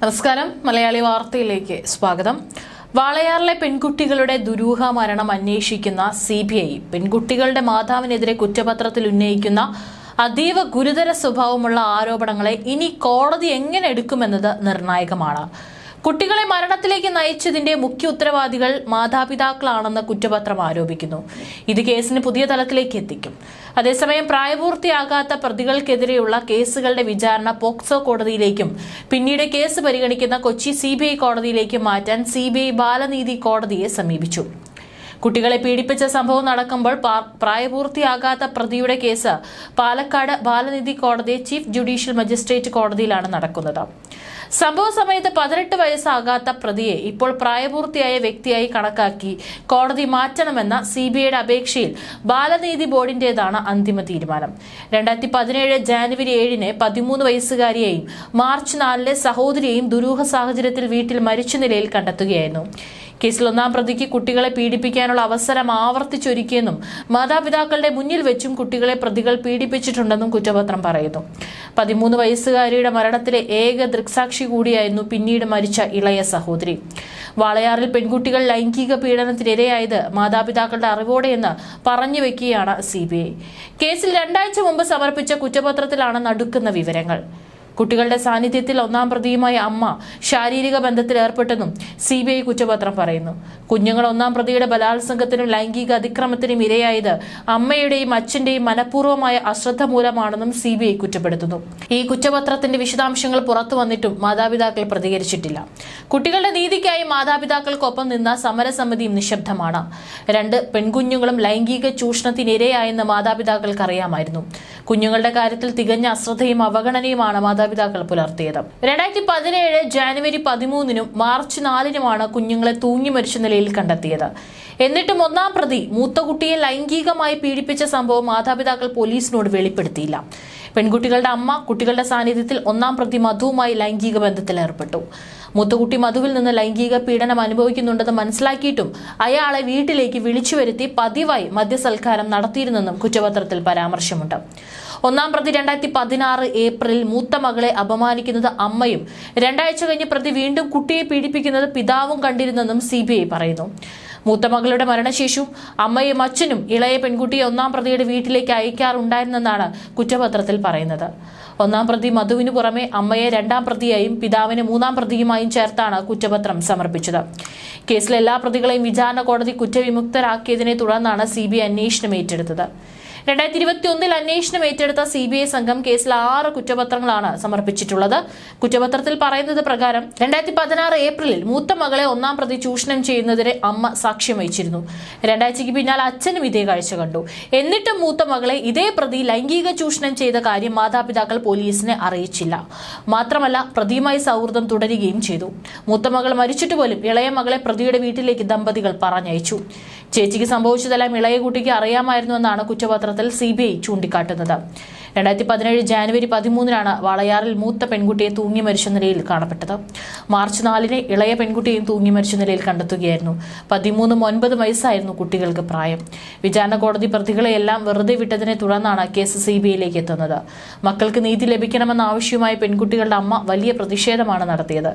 നമസ്കാരം. മലയാളി വാർത്തയിലേക്ക് സ്വാഗതം. വാളയാറിലെ പെൺകുട്ടികളുടെ ദുരൂഹ മരണം അന്വേഷിക്കുന്ന സി ബി ഐ. പെൺകുട്ടികളുടെ മാതാവിനെതിരെ കുറ്റപത്രത്തിൽ ഉന്നയിക്കുന്ന അതീവ ഗുരുതര സ്വഭാവമുള്ള ആരോപണങ്ങളെ ഇനി കോടതി എങ്ങനെ എടുക്കുമെന്നത് നിർണായകമാണ്. കുട്ടികളെ മരണത്തിലേക്ക് നയിച്ചതിന്റെ മുഖ്യ ഉത്തരവാദികൾ മാതാപിതാക്കളാണെന്ന് കുറ്റപത്രം ആരോപിക്കുന്നു. ഇത് കേസിന് പുതിയ തലത്തിലേക്ക് എത്തിക്കും. അതേസമയം പ്രായപൂർത്തിയാകാത്ത പ്രതികൾക്കെതിരെയുള്ള കേസുകളുടെ വിചാരണ പോക്സോ കോടതിയിലേക്കും പിന്നീട് കേസ് പരിഗണിക്കുന്ന കൊച്ചി സി കോടതിയിലേക്കും മാറ്റാൻ സി ബാലനീതി കോടതിയെ സമീപിച്ചു. കുട്ടികളെ പീഡിപ്പിച്ച സംഭവം നടക്കുമ്പോൾ പ്രായപൂർത്തിയാകാത്ത പ്രതിയുടെ കേസ് പാലക്കാട് ബാലനിധി കോടതി ചീഫ് ജുഡീഷ്യൽ മജിസ്ട്രേറ്റ് കോടതിയിലാണ് നടക്കുന്നത്. സംഭവ സമയത്ത് പതിനെട്ട് വയസ്സാകാത്ത പ്രതിയെ ഇപ്പോൾ പ്രായപൂർത്തിയായ വ്യക്തിയായി കണക്കാക്കി കോടതി മാറ്റണമെന്ന സി ബി ഐയുടെ അപേക്ഷയിൽ ബാലനീതി ബോർഡിന്റേതാണ് അന്തിമ തീരുമാനം. രണ്ടായിരത്തി പതിനേഴ് ജാനുവരി ഏഴിന് പതിമൂന്ന് വയസ്സുകാരിയെയും മാർച്ച് നാലിന് സഹോദരിയെയും ദുരൂഹ സാഹചര്യത്തിൽ വീട്ടിൽ മരിച്ച നിലയിൽ കണ്ടെത്തുകയായിരുന്നു. കേസിൽ ഒന്നാം പ്രതിക്ക് കുട്ടികളെ പീഡിപ്പിക്കാനുള്ള അവസരം ആവർത്തിച്ചൊരുക്കിയെന്നും മാതാപിതാക്കളുടെ മുന്നിൽ വെച്ചും കുട്ടികളെ പ്രതികൾ പീഡിപ്പിച്ചിട്ടുണ്ടെന്നും കുറ്റപത്രം പറയുന്നു. പതിമൂന്ന് വയസ്സുകാരിയുടെ മരണത്തിലെ ഏക ദൃക്സാക്ഷി കൂടിയായിരുന്നു പിന്നീട് മരിച്ച ഇളയ സഹോദരി. വാളയാറിൽ പെൺകുട്ടികൾ ലൈംഗിക പീഡനത്തിനിരയായത് മാതാപിതാക്കളുടെ അറിവോടെയെന്ന് പറഞ്ഞു വെക്കുകയാണ് സി കേസിൽ രണ്ടാഴ്ച മുമ്പ് സമർപ്പിച്ച കുറ്റപത്രത്തിലാണ് നടുക്കുന്ന വിവരങ്ങൾ. കുട്ടികളുടെ സാന്നിധ്യത്തിൽ ഒന്നാം പ്രതിയുമായ അമ്മ ശാരീരിക ബന്ധത്തിൽ ഏർപ്പെട്ടെന്നും സി ബി ഐ കുറ്റപത്രം പറയുന്നു. കുഞ്ഞുങ്ങൾ ഒന്നാം പ്രതിയുടെ ബലാത്സംഗത്തിനും ലൈംഗിക അതിക്രമത്തിനും ഇരയായത് അമ്മയുടെയും അച്ഛന്റെയും മനഃപൂർവമായ അശ്രദ്ധ മൂലമാണെന്നും സി ബി ഐ കുറ്റപ്പെടുത്തുന്നു. ഈ കുറ്റപത്രത്തിന്റെ വിശദാംശങ്ങൾ പുറത്തു വന്നിട്ടും മാതാപിതാക്കൾ പ്രതികരിച്ചിട്ടില്ല. കുട്ടികളുടെ നീതിക്കായി മാതാപിതാക്കൾക്കൊപ്പം നിന്ന സമരസമിതിയും നിശബ്ദമാണ്. രണ്ട് പെൺകുഞ്ഞുങ്ങളും ലൈംഗിക ചൂഷണത്തിനിരയായെന്ന് മാതാപിതാക്കൾക്ക് അറിയാമായിരുന്നു കുഞ്ഞുങ്ങളുടെ കാര്യത്തിൽ തികഞ്ഞ അശ്രദ്ധയും അവഗണനയുമാണ് മാതാപിതാക്കൾ പുലർത്തിയത്. രണ്ടായിരത്തി പതിനേഴ് ജാനുവരി പതിമൂന്നിനും മാർച്ച് നാലിനുമാണ് കുഞ്ഞുങ്ങളെ തൂങ്ങി മരിച്ച നിലയിൽ കണ്ടെത്തിയത്. എന്നിട്ടും ഒന്നാം പ്രതി മൂത്ത കുട്ടിയെ ലൈംഗികമായി പീഡിപ്പിച്ച സംഭവം മാതാപിതാക്കൾ പോലീസിനോട് വെളിപ്പെടുത്തിയില്ല. പെൺകുട്ടികളുടെ അമ്മ കുട്ടികളുടെ സാന്നിധ്യത്തിൽ ഒന്നാം പ്രതി മധുവുമായി ലൈംഗിക ബന്ധത്തിൽ ഏർപ്പെട്ടു. മൂത്തകുട്ടി മധുവിൽ നിന്ന് ലൈംഗിക പീഡനം അനുഭവിക്കുന്നുണ്ടെന്ന് മനസ്സിലാക്കിയിട്ടും അയാളെ വീട്ടിലേക്ക് വിളിച്ചു വരുത്തി പതിവായി മദ്യസൽക്കാരം നടത്തിയിരുന്നെന്നും കുറ്റപത്രത്തിൽ പരാമർശമുണ്ട്. ഒന്നാം പ്രതി രണ്ടായിരത്തി പതിനാറ് ഏപ്രിലിൽ മൂത്ത മകളെ അപമാനിക്കുന്നത് അമ്മയും രണ്ടാഴ്ച കഴിഞ്ഞ് പ്രതി വീണ്ടും കുട്ടിയെ പീഡിപ്പിക്കുന്നത് പിതാവും കണ്ടിരുന്നെന്നും സി പറയുന്നു. മൂത്ത മകളുടെ മരണശേഷവും അമ്മയും അച്ഛനും ഇളയ പെൺകുട്ടിയെ ഒന്നാം പ്രതിയുടെ വീട്ടിലേക്ക് അയക്കാറുണ്ടായിരുന്നെന്നാണ് കുറ്റപത്രത്തിൽ പറയുന്നത്. ഒന്നാം പ്രതി മധുവിനു പുറമെ അമ്മയെ രണ്ടാം പ്രതിയായും പിതാവിനെ മൂന്നാം പ്രതിയുമായും ചേർത്താണ് കുറ്റപത്രം സമർപ്പിച്ചത്. കേസിലെ എല്ലാ പ്രതികളെയും വിചാരണ കോടതി കുറ്റവിമുക്തരാക്കിയതിനെ തുടർന്നാണ് സി അന്വേഷണം ഏറ്റെടുത്തത്. രണ്ടായിരത്തി ഇരുപത്തി ഒന്നിൽ അന്വേഷണം ഏറ്റെടുത്ത സി ബി ഐ സംഘം കേസിൽ ആറ് കുറ്റപത്രങ്ങളാണ് സമർപ്പിച്ചിട്ടുള്ളത്. കുറ്റപത്രത്തിൽ പറയുന്നത് പ്രകാരം രണ്ടായിരത്തി പതിനാറ് ഏപ്രിലിൽ മൂത്ത മകളെ ഒന്നാം പ്രതി ചൂഷണം ചെയ്യുന്നതിന് അമ്മ സാക്ഷ്യം വഹിച്ചിരുന്നു. രണ്ടാഴ്ചയ്ക്ക് പിന്നാലെ അച്ഛനും ഇതേ കാഴ്ച കണ്ടു. എന്നിട്ടും മൂത്ത മകളെ ഇതേ പ്രതി ലൈംഗിക ചൂഷണം ചെയ്ത കാര്യം മാതാപിതാക്കൾ പോലീസിനെ അറിയിച്ചില്ല. മാത്രമല്ല പ്രതിയുമായി സൗഹൃദം തുടരുകയും ചെയ്തു. മൂത്ത മകൾ മരിച്ചിട്ട് പോലും ഇളയ മകളെ പ്രതിയുടെ വീട്ടിലേക്ക് ദമ്പതികൾ പറഞ്ഞയച്ചു. ചേച്ചിക്ക് സംഭവിച്ചതെല്ലാം ഇളയ കുട്ടിക്ക് അറിയാമായിരുന്നുവെന്നാണ് കുറ്റപത്രത്തിൽ സി ബി ഐ ചൂണ്ടിക്കാട്ടുന്നത്. രണ്ടായിരത്തി പതിനേഴ് ജാനുവരി പതിമൂന്നിനാണ് വളയാറിൽ മൂത്ത പെൺകുട്ടിയെ തൂങ്ങി മരിച്ച നിലയിൽ കാണപ്പെട്ടത്. മാർച്ച് നാലിന് ഇളയ പെൺകുട്ടിയെയും തൂങ്ങി മരിച്ച നിലയിൽ കണ്ടെത്തുകയായിരുന്നു. പതിമൂന്നും ഒൻപത് വയസ്സായിരുന്നു കുട്ടികൾക്ക് പ്രായം. വിചാരണ കോടതി പ്രതികളെയെല്ലാം വെറുതെ വിട്ടതിനെ തുടർന്നാണ് കേസ് സി ബി ഐയിലേക്ക് എത്തുന്നത്. മക്കൾക്ക് നീതി ലഭിക്കണമെന്ന ആവശ്യവുമായി പെൺകുട്ടികളുടെ അമ്മ വലിയ പ്രതിഷേധമാണ് നടത്തിയത്.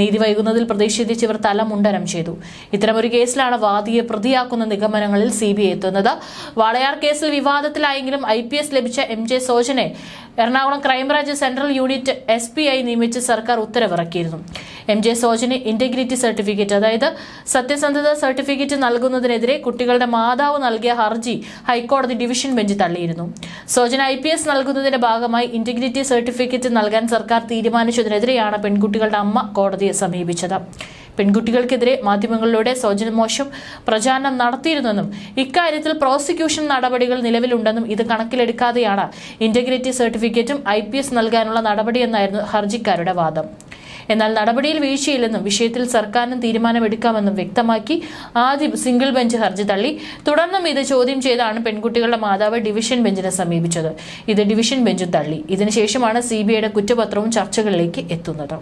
നീതി വൈകുന്നതിൽ പ്രതിഷേധിച്ച് ഇവർ തല ചെയ്തു. ഇത്തരമൊരു കേസിലാണ് വാദിയെ പ്രതിയാക്കുന്ന നിഗമനങ്ങളിൽ സി ബി ഐ എത്തുന്നത്. വാളയാർ കേസിൽ വിവാദത്തിലായെങ്കിലും ഐ പി എസ് ലഭിച്ച M J സോജനെ Ernakulam crime branch central unit S P I നിയമിച്ച് സർക്കാർ ഉത്തരവിറക്കിയിരുന്നു. എം ജെ സോജന് ഇന്റഗ്രിറ്റി സർട്ടിഫിക്കറ്റ് അതായത് സത്യസന്ധത സർട്ടിഫിക്കറ്റ് നൽകുന്നതിനെതിരെ കുട്ടികളുടെ മാതാവ് നൽകിയ ഹർജി ഹൈക്കോടതി ഡിവിഷൻ ബെഞ്ച് തള്ളിയിരുന്നു. സോജന ഐ പി എസ് നൽകുന്നതിന്റെ ഭാഗമായി ഇന്റഗ്രിറ്റി സർട്ടിഫിക്കറ്റ് നൽകാൻ സർക്കാർ തീരുമാനിച്ചതിനെതിരെയാണ് പെൺകുട്ടികളുടെ അമ്മ കോടതിയെ സമീപിച്ചത്. പെൺകുട്ടികൾക്കെതിരെ മാധ്യമങ്ങളിലൂടെ സൗജന്യമോശം പ്രചാരണം നടത്തിയിരുന്നെന്നും ഇക്കാര്യത്തിൽ പ്രോസിക്യൂഷൻ നടപടികൾ നിലവിലുണ്ടെന്നും ഇത് കണക്കിലെടുക്കാതെയാണ് ഇന്റഗ്രിറ്റി സർട്ടിഫിക്കറ്റും ഐ പി എസ് നൽകാനുള്ള നടപടിയെന്നായിരുന്നു ഹർജിക്കാരുടെ വാദം. എന്നാൽ നടപടിയിൽ വീഴ്ചയില്ലെന്നും വിഷയത്തിൽ സർക്കാരിനും തീരുമാനമെടുക്കാമെന്നും വ്യക്തമാക്കി ആദ്യം സിംഗിൾ ബെഞ്ച് ഹർജി തള്ളി. തുടർന്നും ഇത് ചോദ്യം ചെയ്താണ് പെൺകുട്ടികളുടെ മാതാവ് ഡിവിഷൻ ബെഞ്ചിനെ സമീപിച്ചത്. ഇത് ഡിവിഷൻ ബെഞ്ചും തള്ളി. ഇതിനുശേഷമാണ് സി ബി ഐയുടെ കുറ്റപത്രവും ചർച്ചകളിലേക്ക് എത്തുന്നത്.